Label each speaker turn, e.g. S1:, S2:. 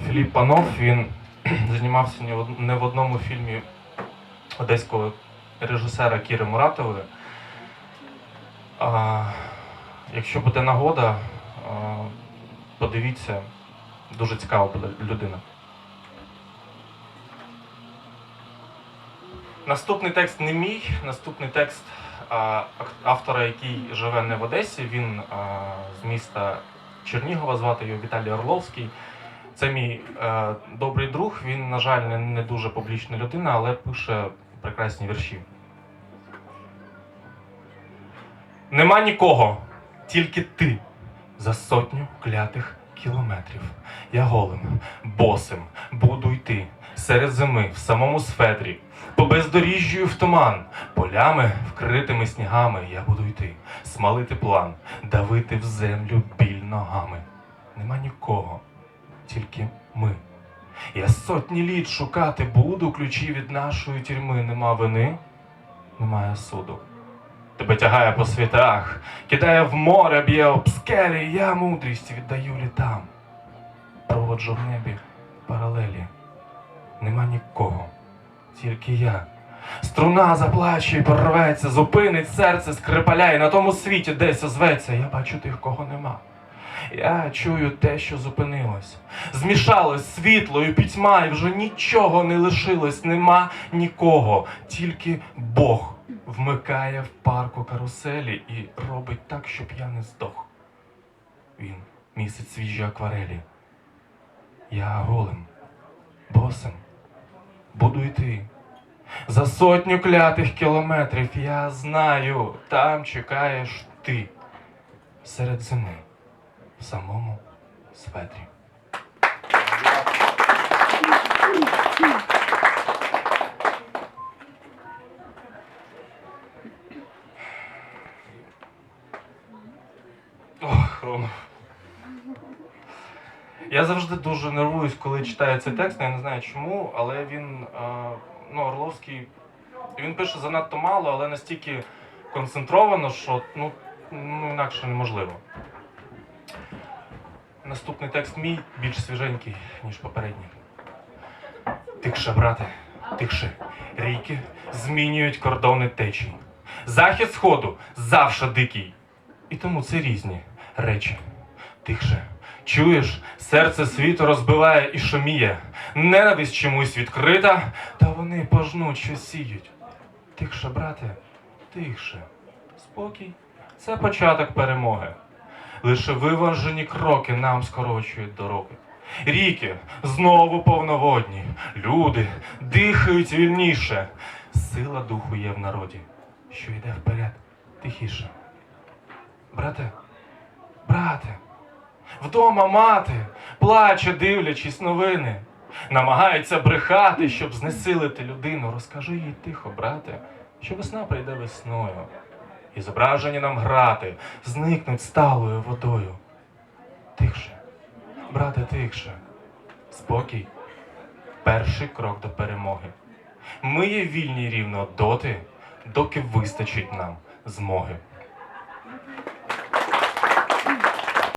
S1: Філіп Панов він знімався не в одному фільмі одеського режисера Кіри Муратової. А, якщо буде нагода, подивіться, дуже цікава буде людина. Наступний текст не мій, наступний текст а, автора, який живе не в Одесі, він а, з міста Чернігова, звати його Віталій Орловський. Це мій е, добрий друг. Він, на жаль, не, не дуже публічна людина, але пише прекрасні вірші. Нема нікого, тільки ти за сотню клятих кілометрів. Я голим, босим буду йти серед зими в самому сфедрі, по бездоріжжю в туман, полями, вкритими снігами я буду йти, смалити план, давити в землю біль ногами. Нема нікого, тільки ми. Я сотні літ шукати буду ключі від нашої тюрми. Нема вини, немає суду. Тебе тягає по світах, кидає в море, б'є об скелі, я мудрість віддаю літам. Проводжу в небі паралелі. Нема нікого, тільки я. Струна заплаче і порветься, зупинить серце, скрипаляє на тому світі десь озветься. Я бачу тих, кого нема. Я чую те, що зупинилось. Змішалось світло і пітьма, і вже нічого не лишилось, нема нікого, тільки Бог вмикає в парку каруселі і робить так, щоб я не здох. Він місяць свіжі акварелі. Я голим, босим, буду йти. За сотню клятих кілометрів я знаю, там чекаєш ти серед зими самому светрі. Ох, Рома. Я завжди дуже нервуюсь, коли читаю цей текст. Я не знаю чому, але він е, ну, Орловський. Він пише занадто мало, але настільки концентровано, що ну, ну інакше неможливо. Наступний текст мій більш свіженький, ніж попередній. Тихше, брате, тихше. Ріки змінюють кордони течій. Захід сходу завше дикий. І тому це різні речі. Тихше. Чуєш, серце світу розбиває і шуміє. Ненависть чомусь відкрита, та вони пожнуть, що сіють. Тихше, брате, тихше. Спокій це початок перемоги. Лише виважені кроки нам скорочують дороги. Ріки знову повноводні, люди дихають вільніше. Сила духу є в народі, що йде вперед тихіше. Брате, брате, вдома мати плаче, дивлячись новини, намагається брехати, щоб знесилити людину. Розкажи їй тихо, брате, що весна прийде весною. І зображені нам грати зникнуть сталою водою. Тихше, брате, тихше. Спокій. Перший крок до перемоги. Ми є вільні рівно доти, доки вистачить нам змоги.